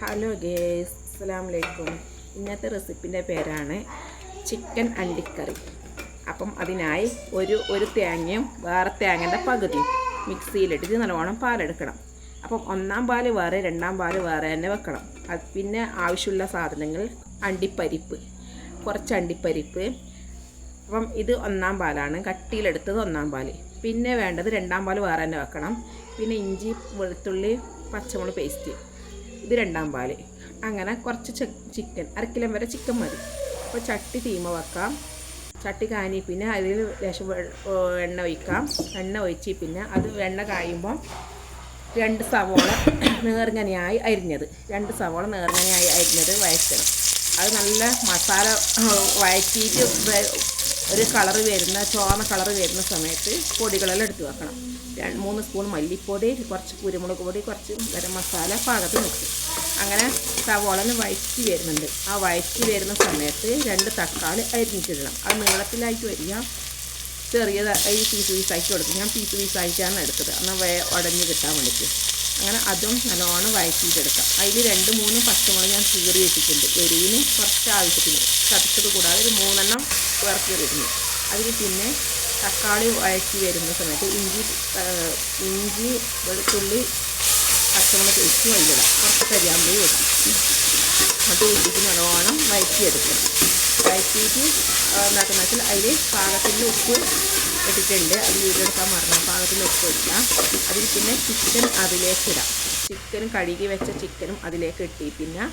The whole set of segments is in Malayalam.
ഹലോ ഗേസ് അസ്സാം വലൈക്കും ഇന്നത്തെ റെസിപ്പിന്റെ പേരാണ് ചിക്കൻ അണ്ടിക്കറി. അപ്പം അതിനായി ഒരു ഒരു തേങ്ങയും വേറെ തേങ്ങന്റെ പകുതിയും മിക്സിയിലിട്ടിട്ട് നല്ലവണ്ണം പാലെടുക്കണം. അപ്പം ഒന്നാം പാൽ വേറെ രണ്ടാം പാൽ വേറെ തന്നെ വെക്കണം. അത് പിന്നെ ആവശ്യമുള്ള സാധനങ്ങൾ അണ്ടിപ്പരിപ്പ് കുറച്ച് അണ്ടിപ്പരിപ്പ്. അപ്പം ഇത് ഒന്നാം പാലാണ് കട്ടിയിലെടുത്തത് ഒന്നാം പാൽ. പിന്നെ വേണ്ടത് രണ്ടാം പാൽ വേറെ തന്നെ വെക്കണം. പിന്നെ ഇഞ്ചി വെളുത്തുള്ളി പച്ചമുളക് പേസ്റ്റ് ഇത് രണ്ടാം പാൽ. അങ്ങനെ കുറച്ച് ചിക്കൻ അരക്കിലം കിലോ വരെ ചിക്കൻ മതി. അപ്പോൾ ചട്ടി തീമ വെക്കാം. ചട്ടി കാനി പിന്നെ അതിൽ ലേശം എണ്ണ ഒഴിക്കാം. എണ്ണ ഒഴിച്ച് പിന്നെ അത് എണ്ണ കായുമ്പോൾ രണ്ട് സവോള നേർങ്ങനെയായി അരിഞ്ഞത്. രണ്ട് സവോള നേർങ്ങനെയായി അരിഞ്ഞത് വഴറ്റണം അത് നല്ല മസാല വഴറ്റിയിട്ട് ഒരു കളർ വരുന്ന ചുവന്ന കളർ വരുന്ന സമയത്ത് പൊടികളെല്ലാം എടുത്ത് വെക്കണം. രണ്ട് മൂന്ന് സ്പൂൺ മല്ലിപ്പൊടി കുറച്ച് കുരുമുളക് പൊടി കുറച്ച് ഗരം മസാല പാകത്ത് നിൽക്കും അങ്ങനെ സവോളന് വഴറ്റി വരുന്നുണ്ട്. ആ വഴറ്റി വരുന്ന സമയത്ത് രണ്ട് തക്കാളി അരിഞ്ഞിട്ടിടണം. അത് നീളത്തിലായിട്ട് വരിക. ചെറിയ ഈ പീസ് പീസാക്കി കൊടുക്കും. ഞാൻ പീസ് പീസായിട്ടാണ് എടുത്തത്. എന്നാൽ വേ ഉടഞ്ഞ് കിട്ടാൻ വേണ്ടിയിട്ട്. അങ്ങനെ അതും നല്ലോണം വഴറ്റിയിട്ടെടുക്കാം. അതിൽ രണ്ട് മൂന്ന് പച്ചമുളക് ഞാൻ കീറി വെച്ചിട്ടുണ്ട്. എരിവിന് കുറച്ച് ആവശ്യത്തിന്. ചതച്ചത് കൂടാതെ ഒരു മൂന്നെണ്ണം കീറിയിട്ടുണ്ട് അതിൽ പിന്നെ തക്കാളി വഴറ്റി വരുന്ന സമയത്ത് ഇഞ്ചി ഇഞ്ചി വെളുത്തുള്ളി പച്ചമുളക് പേസ്റ്റ് വൈകിടാം കുറച്ച് കരിയാമ്പുളി ഇടാം അത് ഇട്ടിട്ട് നല്ലോണം വഴറ്റിയെടുക്കണം വഴറ്റിയിട്ട് എന്താക്കുന്ന വെച്ചാൽ അതിൽ പാകത്തിന്റെ ഉപ്പ് ഇട്ടിട്ടുണ്ട്. അത് വീടെടുക്കാൻ മറന്നു. പാകത്തിൽ ഉപ്പ് ഇടാം അതിൽ പിന്നെ ചിക്കൻ അതിലേക്ക് ഇടാം. ചിക്കനും കഴുകി വെച്ച ചിക്കനും അതിലേക്ക് ഇട്ടി. പിന്നെ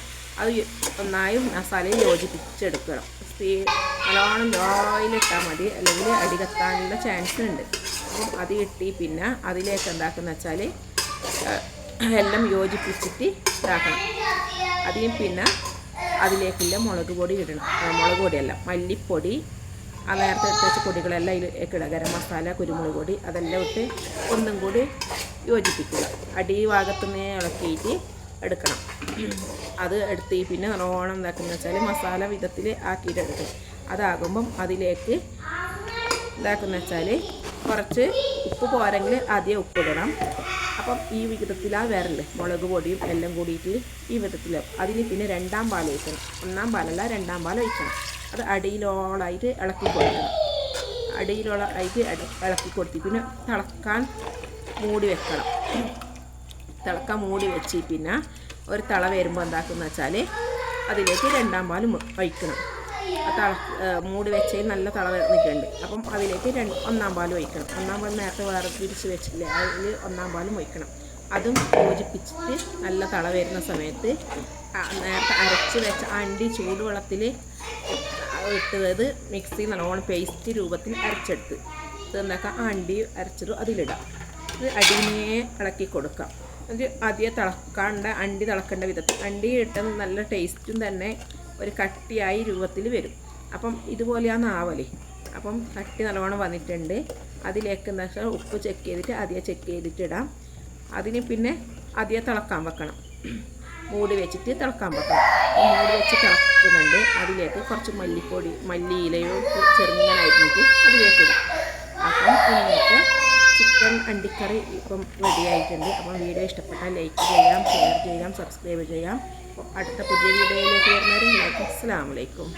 അത് നന്നായി മസാലയും യോജിപ്പിച്ചെടുക്കണം. തീ നല്ലോണം ഓയിലിട്ടാൽ മതി. അല്ലെങ്കിൽ അടി കത്താനുള്ള ചാൻസ് ഉണ്ട്. അപ്പം അത് ഇട്ടി പിന്നെ അതിലേക്ക് എന്താക്കുന്ന വെച്ചാൽ എല്ലാം യോജിപ്പിച്ചിട്ട് ഇതാക്കണം. അതിന് പിന്നെ അതിലേക്കുള്ള മുളക് പൊടി ഇടണം. മുളക് പൊടിയല്ല മല്ലിപ്പൊടി ആ നേരത്തെ എടുത്ത് വെച്ച പൊടികളെല്ലാം അതിലേക്ക് ഇടുക. ഗരം മസാല കുരുമുളക് പൊടി അതെല്ലാം ഇട്ട് ഒന്നും കൂടി യോജിപ്പിക്കുക. അടി ഭാഗത്തുനിന്ന് ഇളക്കിയിട്ട് എടുക്കണം. അത് എടുത്ത് പിന്നെ നല്ലോണം എന്താക്കുന്നത് വെച്ചാൽ മസാല വിധത്തിൽ ആക്കിയിട്ട് എടുക്കും അതാകുമ്പം അതിലേക്ക് എന്താക്കുന്ന വെച്ചാൽ കുറച്ച് ഉപ്പ് പോരെങ്കിൽ ആദ്യം ഉപ്പിടണം അപ്പം ഈ വിധത്തിലാണ് വരൽ. മുളക് പൊടിയും എല്ലാം കൂടിയിട്ട് ഈ വിധത്തിലാവും അതിന് പിന്നെ രണ്ടാം പാൽ ഒഴിക്കണം. ഒന്നാം പാലല്ല രണ്ടാം പാൽ ഒഴിക്കണം. അത് അടിയിലോളായിട്ട് ഇളക്കി കൊടുക്കണം. അടിയിലോളായിട്ട് ആയിട്ട് ഇളക്കി കൊടുത്തി പിന്നെ തിളക്കാൻ മൂടി വെക്കണം. തിളക്കാൻ മൂടി വെച്ച് പിന്നെ ഒരു തിള വരുമ്പോൾ എന്താക്കുന്ന വെച്ചാൽ അതിലേക്ക് രണ്ടാം പാൽ ഒഴിക്കണം. ആ തിള മൂടി വെച്ചതിൽ നല്ല തിള നിൽക്കുന്നുണ്ട്. അപ്പം അതിലേക്ക് രണ്ട് ഒന്നാം പാൽ ഒഴിക്കണം. ഒന്നാം പാൽ നേരത്തെ വേറെ തിരിച്ച് വെച്ചില്ലേ അതിൽ ഒന്നാം പാലും ഒഴിക്കണം. അതും യോജിപ്പിച്ചിട്ട് നല്ല തിള വരുന്ന സമയത്ത് നേരത്തെ അരച്ച് വെച്ച അണ്ടി ചൂടുവെള്ളത്തിൽ ഇട്ടത് മിക്സി നല്ലോണം പേസ്റ്റ് രൂപത്തിൽ അരച്ചെടുത്ത്. ഇത് എന്താക്കാം? അണ്ടി അരച്ചത് അതിലിടാം. ഇത് അടിനെ ഇളക്കി കൊടുക്കാം. അത് ആദ്യം തിളക്കാണ്ട അണ്ടി തിളക്കേണ്ട വിധത്തിൽ. അണ്ടി ഇട്ടത് നല്ല ടേസ്റ്റും തന്നെ ഒരു കട്ടിയായി രൂപത്തിൽ വരും. അപ്പം ഇതുപോലെയാണ് ആവലേ അപ്പം കട്ടി നല്ലോണം വന്നിട്ടുണ്ട്. അതിലേക്ക് എന്താ വെച്ചാൽ ഉപ്പ് ചെക്ക് ചെയ്തിട്ട് അതിയെ ചെക്ക് ചെയ്തിട്ട് ഇടാം. അതിന് പിന്നെ അതിയെ തിളക്കാൻ വെക്കണം. മൂടി വെച്ചിട്ട് തിളക്കാൻ പറ്റും മൂടി വെച്ച് തിളക്കുന്നുണ്ട്. അതിലേക്ക് കുറച്ച് മല്ലിപ്പൊടി മല്ലി ഇലയോ അരിഞ്ഞിട്ട് അതിലേക്ക് ഇടും. അപ്പം ഇന്നത്തെ ചിക്കൻ അണ്ടിക്കറി ഇപ്പം റെഡി ആയിട്ടുണ്ട്. അപ്പം വീഡിയോ ഇഷ്ടപ്പെട്ടാൽ ലൈക്ക് ചെയ്യാം ഷെയർ ചെയ്യാം സബ്സ്ക്രൈബ് ചെയ്യാം. അടുത്ത പുതിയ വീഡിയോയിലേക്ക് വരുന്നവരും അസ്സാം വലൈക്കും